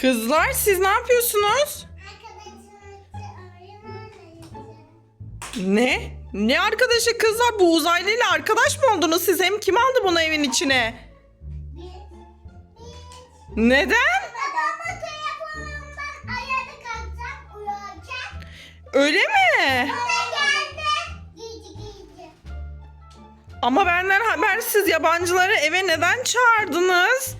Kızlar siz ne yapıyorsunuz? Ne? Ne arkadaşı kızlar? Bu uzaylıyla arkadaş mı oldunuz siz? Hem kim aldı bunu evin içine? Neden? Öyle mi? Ama benden habersiz yabancıları eve neden çağırdınız?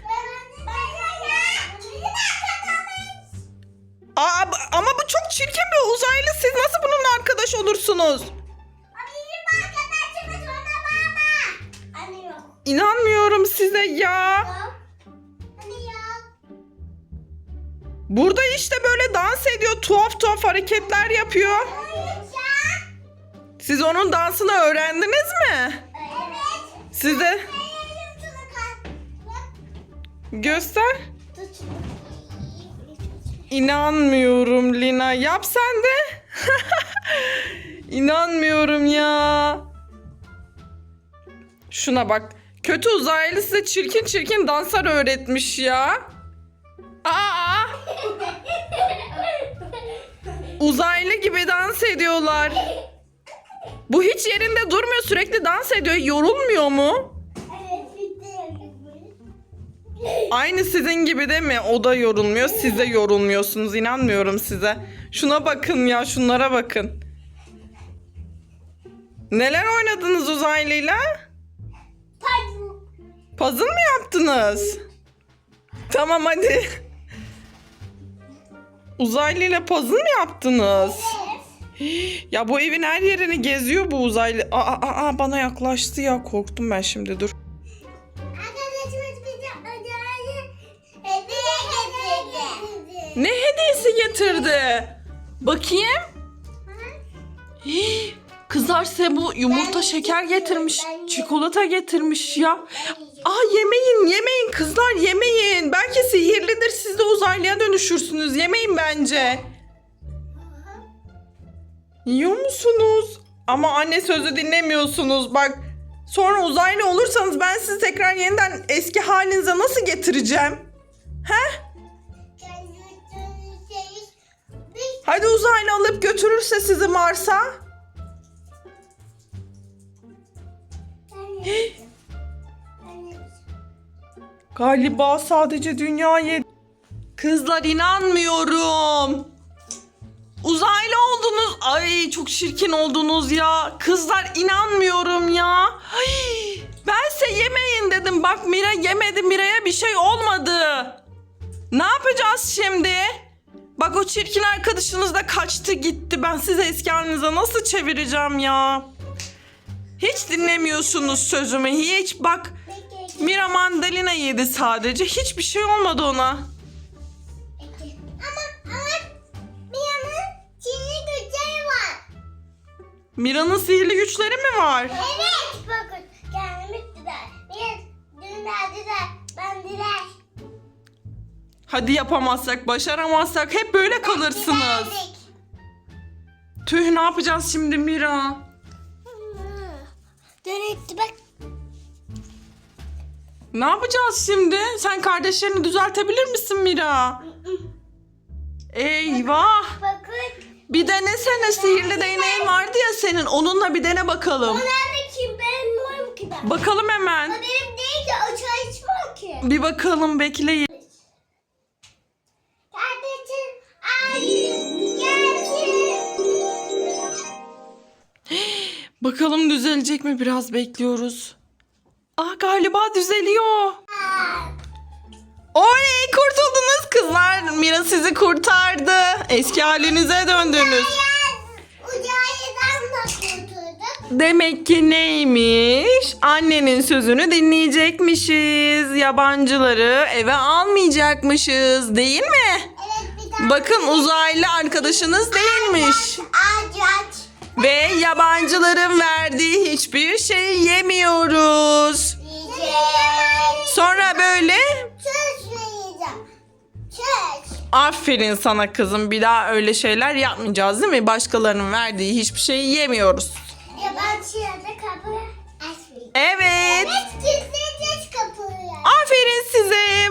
Aa, ama bu çok çirkin bir uzaylı. Siz nasıl bununla arkadaş olursunuz? İnanmıyorum size ya. Burada işte böyle dans ediyor. Tuhaf tuhaf hareketler yapıyor. Siz onun dansını öğrendiniz mi? Size göster. İnanmıyorum Lina. Yap sen de. İnanmıyorum ya. Şuna bak. Kötü uzaylı size çirkin çirkin danslar öğretmiş ya. Aa! Uzaylı gibi dans ediyorlar. Bu hiç yerinde durmuyor. Sürekli dans ediyor. Yorulmuyor mu? Aynı sizin gibi değil mi? O da yorulmuyor. Siz de yorulmuyorsunuz. İnanmıyorum size. Şuna bakın ya. Şunlara bakın. Neler oynadınız uzaylıyla? Puzzle mı yaptınız? Tamam hadi. Uzaylıyla puzzle mı yaptınız? Ya bu evin her yerini geziyor bu uzaylı. Aa, aa, aa, bana yaklaştı ya. Korktum ben şimdi dur. Ne hediyesi getirdi? Bakayım. Hii, Kızlar size bu yumurta şeker getirmiş. Çikolata getirmiş ya. Aa yemeyin yemeyin kızlar yemeyin. Belki sihirlidir siz de uzaylıya dönüşürsünüz. Yemeyin bence. Yiyor musunuz? Ama anne sözü dinlemiyorsunuz. Bak sonra uzaylı olursanız ben sizi tekrar yeniden eski halinize nasıl getireceğim? He? Hadi uzaylı alıp götürürse sizi Mars'a. Galiba sadece dünya yedi. Kızlar inanmıyorum. Uzaylı oldunuz. Ay çok çirkin oldunuz ya. Kızlar inanmıyorum ya. Ay, bense yemeyin dedim. Bak Mira yemedi. Mira'ya bir şey olmadı. Ne yapacağız şimdi? Bak o çirkin arkadaşınız da kaçtı gitti. Ben size eski halinize nasıl çevireceğim ya? Hiç dinlemiyorsunuz sözümü. Hiç bak Mira mandalina yedi sadece. Hiçbir şey olmadı ona. Ama ama bir yanın çiğni güçleri var. Mira'nın sihirli güçleri mi var? Evet Hadi yapamazsak, başaramazsak hep böyle kalırsınız. Tüh ne yapacağız şimdi Mira? Dönetti bak. Ne yapacağız şimdi? Sen kardeşlerini düzeltebilir misin Mira? Eyvah! Bakın. Bir denesene sihirli değneğin vardı ya senin. Onunla bir dene bakalım. O nerede ki ben bilmiyorum ki ben. Bakalım O hemen. benim değil ki o çay içmiyor ki. Bir bakalım bekleyin. Bakalım düzelecek mi? Biraz bekliyoruz. Ah galiba düzeliyor. Oley kurtuldunuz kızlar. Mira sizi kurtardı. Eski halinize döndünüz. Demek ki neymiş? Annenin sözünü dinleyecekmişiz. Yabancıları eve almayacakmışız. Değil mi? Evet. Bakın uzaylı arkadaşınız değilmiş. Aç aç. Ve yabancıların verdiği hiçbir şeyi yemiyoruz. Sonra böyle... Çöz yiyeceğim. Çöz. Aferin sana kızım. Bir daha öyle şeyler yapmayacağız değil mi? Başkalarının verdiği hiçbir şeyi yemiyoruz. Yabancılara kapı açmayacağız. Evet. Evet, gizleyeceğiz kapıyı. Aferin size.